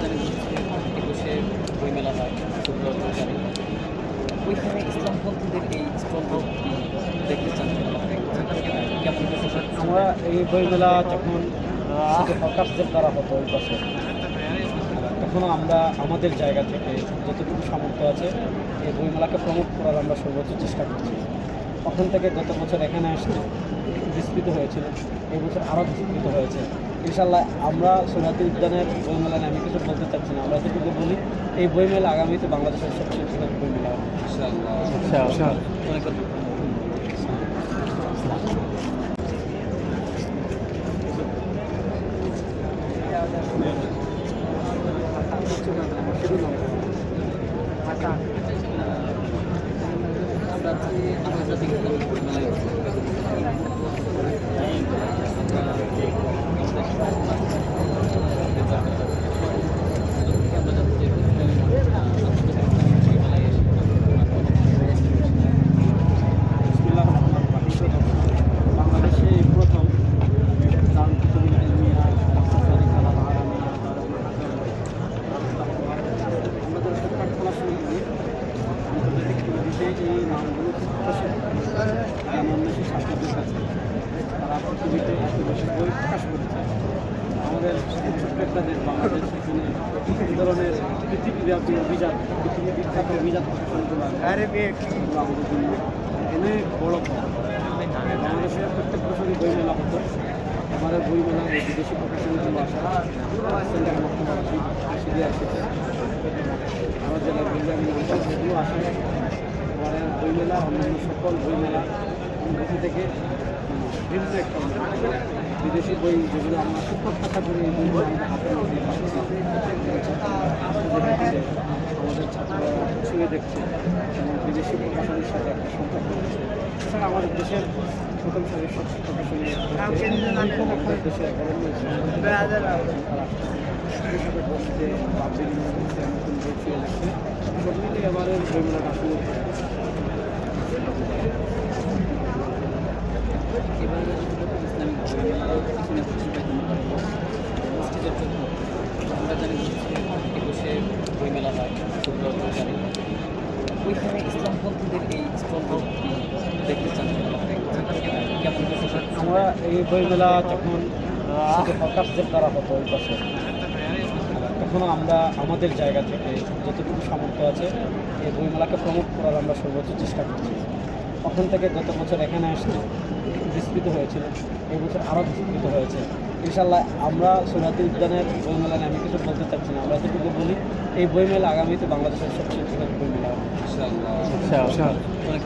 জানি একুশে বইমেলা হয়, শুক্রবার জানি ওইখানে ইসলামপন্থীদের এই স্টল দেখতে চান আমরা এই বইমেলা যখন হকার্সদের দ্বারা হতো ওই বছর, তখনও আমরা আমাদের জায়গা থেকে যতটুকু সামর্থ্য আছে, এই বইমেলাকে প্রমোট করার আমরা সর্বোচ্চ চেষ্টা করছি। ওখান থেকে গত বছর এখানে আসছে বিস্তৃত হয়েছিল, এই বছর আরও বিস্তৃত হয়েছে। ইনশাল্লাহ আমরা সোনাতি উদ্যানের বইমেলা নিয়ে আমি কিছু বলতে চাচ্ছি না। আমরা যেটুকু বলি, এই বইমেলা আগামীতে বাংলাদেশের সবচেয়ে বৃহৎ বইমেলা আমরা পরিবেশে এই নামগুলো বেশি ছাত্রদের কাছে তারা পৃথিবীতে এত বেশি বই প্রকাশ করেছে আমাদের ছোট্ট বাংলাদেশ এখানে এই ধরনের পৃথিবীব্যাপী অভিযান পৃথিবী বিখ্যাত অভিযান এগুলো আমাদের জন্য অনেক বড় পাওয়া। বাংলাদেশের প্রত্যেক বছরই বইমেলা হতো আমাদের বইমেলা এই বিদেশি প্রকাশনীগুলো আসে আসি দিয়ে এসেছে আমার জেলার বিজ্ঞানী সেগুলো আসে এবারে বইমেলা, অন্যান্য সকল বইমেলা অনুভূতি থেকে ভিন্ন একটা। বিদেশি বই যেগুলো আমরা খুব প্রত্যাশা করি এই বইগুলো আমাদের মধ্যে পাচ্ছি আমাদের ছাত্ররা ছুঁয়ে দেখছে এবং বিদেশি প্রকাশনীর সাথে একটা সম্পর্ক রয়েছে এছাড়া আমাদের দেশের প্রথম সারির সব প্রকাশনী আমাদের দেশের বসছে বা বিভিন্ন নতুন বই ছুঁয়ে দেখছে সব মিলিয়ে এবারের বইমেলাটা আসলে এবারে ইসলামিক বইমেলা পিছনে খুশি পাইতেন মসজিদের জন্য আমরা জানি হচ্ছে একুশে বইমেলা হয় শুক্রবার জানি ওইখানে এই স্টল দেখতে চান আমরা এই বইমেলা যখন হকার্সদের দ্বারা হতো ওই বছর তখনও আমরা আমাদের জায়গা থেকে যতটুকু সামর্থ্য আছে, এই বইমেলাকে প্রমোট করার আমরা সর্বোচ্চ চেষ্টা করছি। ওখান থেকে গত বছর এখানে আসছে বিস্তৃত হয়েছিল, এই বছর আরও বিস্তৃত হয়েছে। ইনশাল্লাহ আমরা সোনাতি উদ্যানের বইমেলা নিয়ে আমি কিছু বলতে চাচ্ছি না, আমরা যেটুকু বলি, এই বইমেলা আগামীতে বাংলাদেশের সবচেয়ে বইমেলা হবে। অনেক